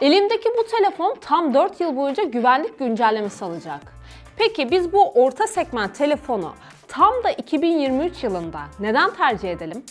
Elimdeki bu telefon tam 4 yıl boyunca güvenlik güncellemesi alacak. Peki biz bu orta segment telefonu tam da 2023 yılında neden tercih edelim?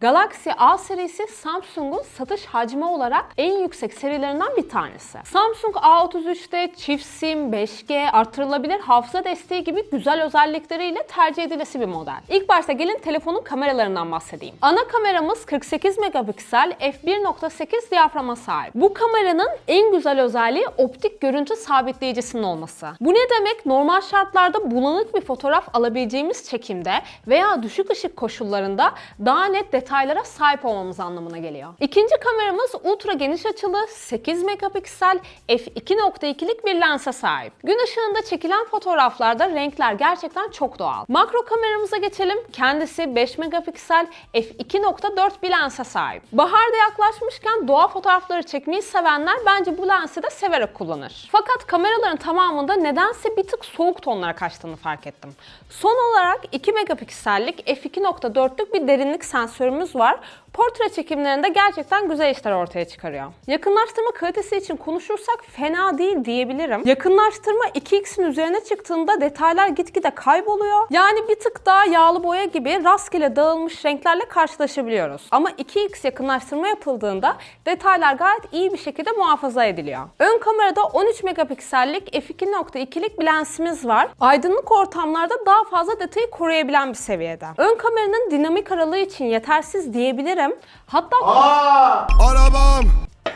Galaxy A serisi Samsung'un satış hacmi olarak en yüksek serilerinden bir tanesi. Samsung A33'te çift sim, 5G, artırılabilir hafıza desteği gibi güzel özellikleriyle tercih edilesi bir model. İlk başta gelin telefonun kameralarından bahsedeyim. Ana kameramız 48 megapiksel f1.8 diyaframa sahip. Bu kameranın en güzel özelliği optik görüntü sabitleyicisinin olması. Bu ne demek? Normal şartlarda bulanık bir fotoğraf alabileceğimiz çekimde veya düşük ışık koşullarında daha net detaylara sahip olmamız anlamına geliyor. İkinci kameramız ultra geniş açılı 8 megapiksel f2.2'lik bir lense sahip. Gün ışığında çekilen fotoğraflarda renkler gerçekten çok doğal. Makro kameramıza geçelim. Kendisi 5 megapiksel f2.4 bir lense sahip. Baharda yaklaşmışken doğa fotoğrafları çekmeyi sevenler bence bu lensi de severek kullanır. Fakat kameraların tamamında nedense bir tık soğuk tonlara kaçtığını fark ettim. Son olarak 2 megapiksellik f2.4'lük bir derinlik sensörümüz var. Portre çekimlerinde gerçekten güzel işler ortaya çıkarıyor. Yakınlaştırma kalitesi için konuşursak fena değil diyebilirim. Yakınlaştırma 2x'in üzerine çıktığında detaylar gitgide kayboluyor. Yani bir tık daha yağlı boya gibi rastgele dağılmış renklerle karşılaşabiliyoruz. Ama 2x yakınlaştırma yapıldığında detaylar gayet iyi bir şekilde muhafaza ediliyor. Ön kamerada 13 megapiksellik f2.2'lik bir lensimiz var. Aydınlık ortamlarda daha fazla detayı koruyabilen bir seviyede. Ön kameranın dinamik aralığı için yetersiz diyebilirim. Hatta Aa! Arabam,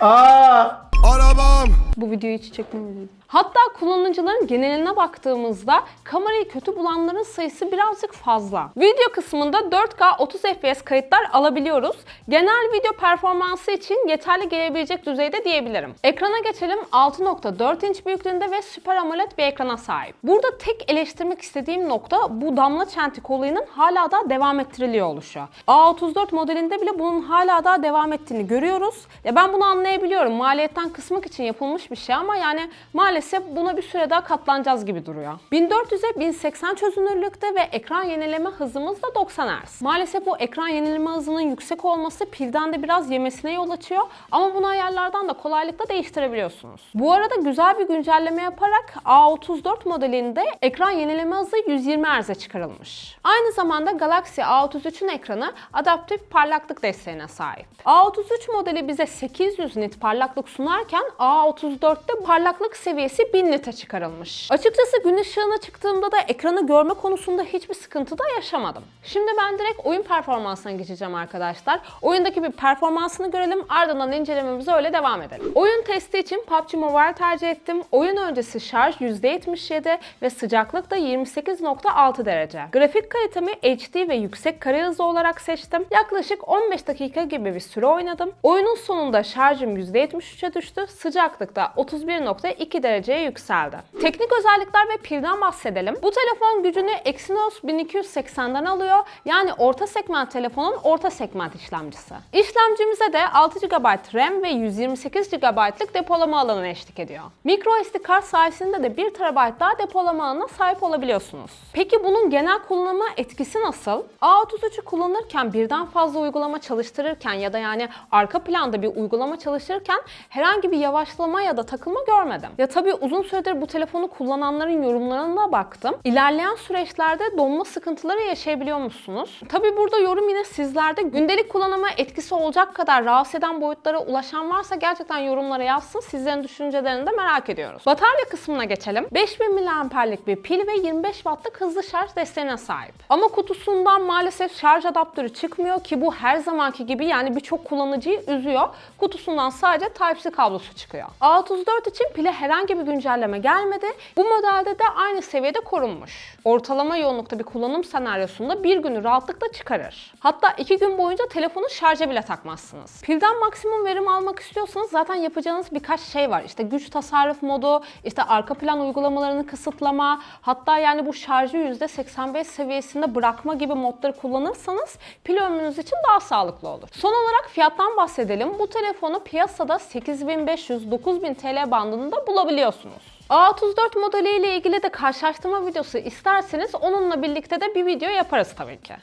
Aa! arabam. Bu videoyu hiç çekmemeliydim. Hatta kullanıcıların geneline baktığımızda kamerayı kötü bulanların sayısı birazcık fazla. Video kısmında 4K 30 FPS kayıtlar alabiliyoruz. Genel video performansı için yeterli gelebilecek düzeyde diyebilirim. Ekrana geçelim. 6.4 inç büyüklüğünde ve Super AMOLED bir ekrana sahip. Burada tek eleştirmek istediğim nokta bu damla çentik olayının hala da devam ettiriliyor oluşu. A34 modelinde bile bunun hala da devam ettiğini görüyoruz. Ya ben bunu anlayabiliyorum. Maliyetten kısmak için yapılmış bir şey ama yani maalesef buna bir süre daha katlanacağız gibi duruyor. 1400'e 1080 çözünürlükte ve ekran yenileme hızımız da 90 Hz. Maalesef bu ekran yenileme hızının yüksek olması pilden de biraz yemesine yol açıyor ama bunu ayarlardan da kolaylıkla değiştirebiliyorsunuz. Bu arada güzel bir güncelleme yaparak A34 modelinde ekran yenileme hızı 120 Hz'e çıkarılmış. Aynı zamanda Galaxy A33'ün ekranı adaptif parlaklık desteğine sahip. A33 modeli bize 800 nit parlaklık sunarken A34'te parlaklık seviyesi 1000 nite çıkarılmış. Açıkçası gün ışığına çıktığımda da ekranı görme konusunda hiçbir sıkıntı da yaşamadım. Şimdi ben direkt oyun performansına geçeceğim arkadaşlar. Oyundaki bir performansını görelim ardından incelememize öyle devam edelim. Oyun testi için PUBG Mobile tercih ettim. Oyun öncesi şarj %77 ve sıcaklık da 28.6 derece. Grafik kalitemi HD ve yüksek kare hızı olarak seçtim. Yaklaşık 15 dakika gibi bir süre oynadım. Oyunun sonunda şarjım %73'e düştü. Sıcaklık da 31.2 dereceye yükseldi. Teknik özellikler ve pilden bahsedelim. Bu telefon gücünü Exynos 1280'den alıyor. Yani orta segment telefonun orta segment işlemcisi. İşlemcimize de 6 GB RAM ve 128 GB'lık depolama alanı eşlik ediyor. Micro SD kart sayesinde de 1 TB daha depolama alanına sahip olabiliyorsunuz. Peki bunun genel kullanıma etkisi nasıl? A33'ü kullanırken birden fazla uygulama çalıştırırken ya da yani arka planda bir uygulama çalıştırırken herhangi bir yavaşlama ya da takılma görmedim. Ya tabii uzun süredir bu telefonu kullananların yorumlarına baktım. İlerleyen süreçlerde donma sıkıntıları yaşayabiliyor musunuz? Tabii burada yorum yine sizlerde. Gündelik kullanıma etkisi olacak kadar rahatsız eden boyutlara ulaşan varsa gerçekten yorumlara yazsın. Sizlerin düşüncelerini de merak ediyoruz. Batarya kısmına geçelim. 5000 mAh'lik bir pil ve 25 Watt'lık hızlı şarj desteğine sahip. Ama kutusundan maalesef şarj adaptörü çıkmıyor ki bu her zamanki gibi yani birçok kullanıcıyı üzüyor. Kutusundan sadece Type-C kablosu çıkıyor. A34 için pile herhangi bir güncelleme gelmedi. Bu modelde de aynı seviyede korunmuş. Ortalama yoğunlukta bir kullanım senaryosunda bir günü rahatlıkla çıkarır. Hatta iki gün boyunca telefonu şarja bile takmazsınız. Pilden maksimum verim almak istiyorsanız zaten yapacağınız birkaç şey var. İşte güç tasarruf modu, işte arka plan uygulamalarını kısıtlama, hatta yani bu şarjı %85 seviyesinde bırakma gibi modları kullanırsanız pil ömrünüz için daha sağlıklı olur. Son olarak fiyattan bahsedelim. Bu telefonu piyasada 8500-9000 TL bandında bulabiliyorsunuz. Görebiliyorsunuz. A34 modeliyle ilgili de karşılaştırma videosu isterseniz onunla birlikte de bir video yaparız tabii ki.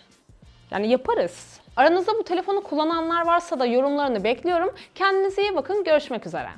Yani yaparız. Aranızda bu telefonu kullananlar varsa da yorumlarını bekliyorum. Kendinize iyi bakın. Görüşmek üzere.